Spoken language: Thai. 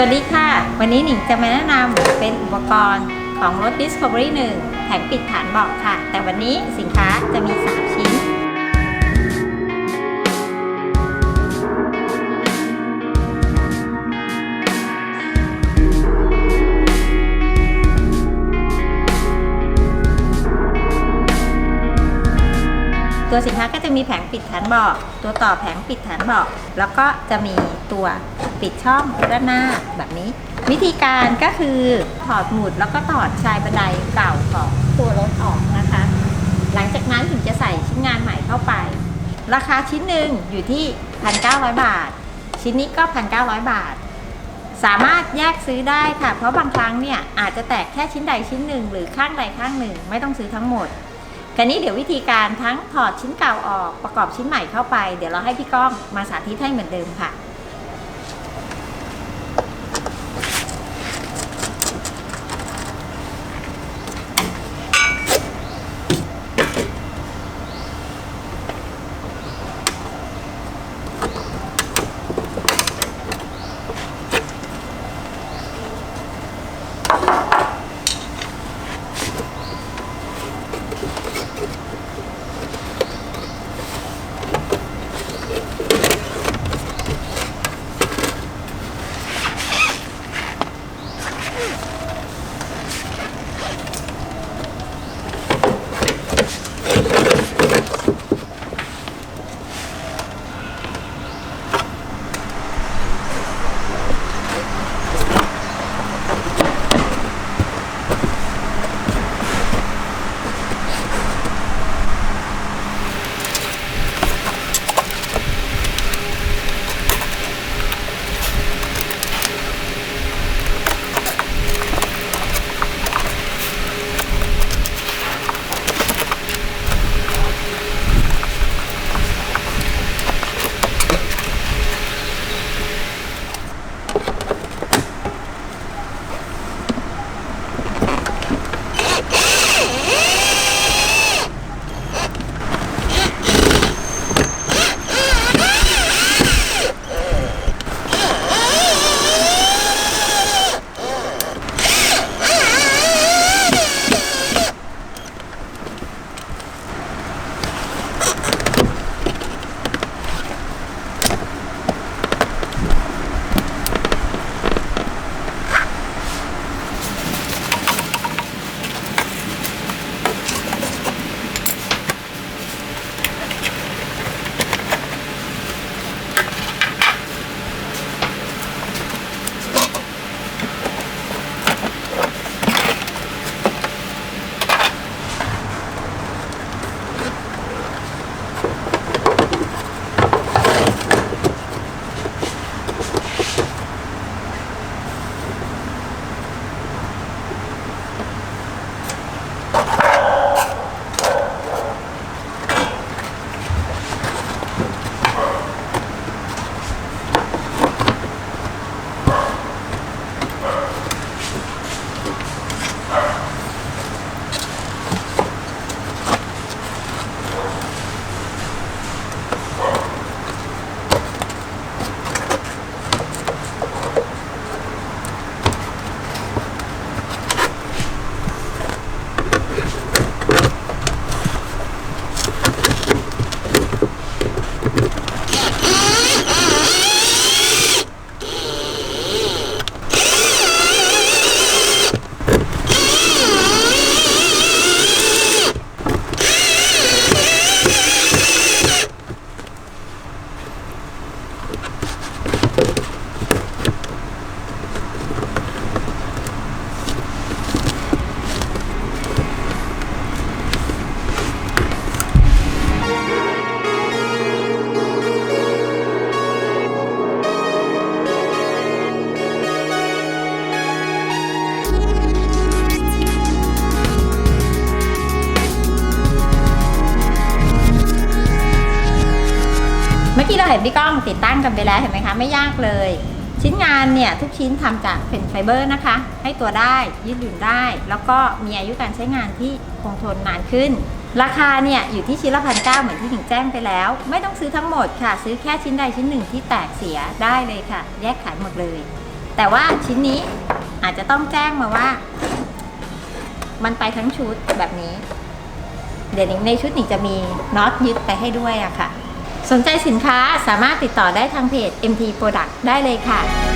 สวัสดีค่ะ วันนี้หนิงจะมาแนะนำเป็นอุปกรณ์ของรถ Discovery 1แผงปิดฐานเบาะค่ะ แต่วันนี้สินค้าจะมี 3 ชิ้น ตัวสินค้าก็จะมีแผงปิดฐานเบาะตัวต่อแผงปิดฐานเบาะแล้วก็จะมีตัวปิดช่องด้านหน้าแบบนี้ วิธีการก็คือถอดหมุดแล้วก็ถอดชายบันไดเก่าของตัวรถออกนะคะ หลังจากนั้นถึงจะใส่ชิ้นงานใหม่เข้าไป ราคาชิ้นหนึ่งอยู่ที่ 1,900 บาท ชิ้นนี้ก็ 1,900 บาทสามารถแยกซื้อได้ค่ะ เพราะบางครั้งเนี่ยอาจจะแตกแค่ชิ้นใดชิ้นหนึ่ง หรือข้างใดข้างหนึ่ง ไม่ต้องซื้อทั้งหมด กันนี้เดี๋ยววิธีการทั้งถอดชิ้นเก่าออกประกอบชิ้นใหม่เข้าไป เดี๋ยวเราให้พี่ก้องมาสาธิตให้เหมือนเดิมค่ะ เมื่อกี้เราเห็นพี่ก้องติดตั้งกันไปแล้วเห็นไหมคะ ไม่ยากเลย ชิ้นงานเนี่ยทุกชิ้นทำจากเป็นไฟเบอร์นะคะ ให้ตัวได้ยืดหยุ่นได้ แล้วก็มีอายุการใช้งานที่คงทนนานขึ้น ราคาเนี่ยอยู่ที่ชิ้นละพันเก้าเหมือนที่ถึงแจ้งไปแล้ว ไม่ต้องซื้อทั้งหมดค่ะ ซื้อแค่ชิ้นใดชิ้นหนึ่งที่แตกเสียได้เลยค่ะ แยกขายหมดเลย แต่ว่าชิ้นนี้อาจจะต้องแจ้งมาว่า มันไปทั้งชุดแบบนี้ เดี๋ยวในชุดหนิงจะมีน็อตยึดไปให้ด้วยอะค่ะ สนใจสินค้าสามารถติดต่อได้ทางเพจ MT Product ได้เลยค่ะ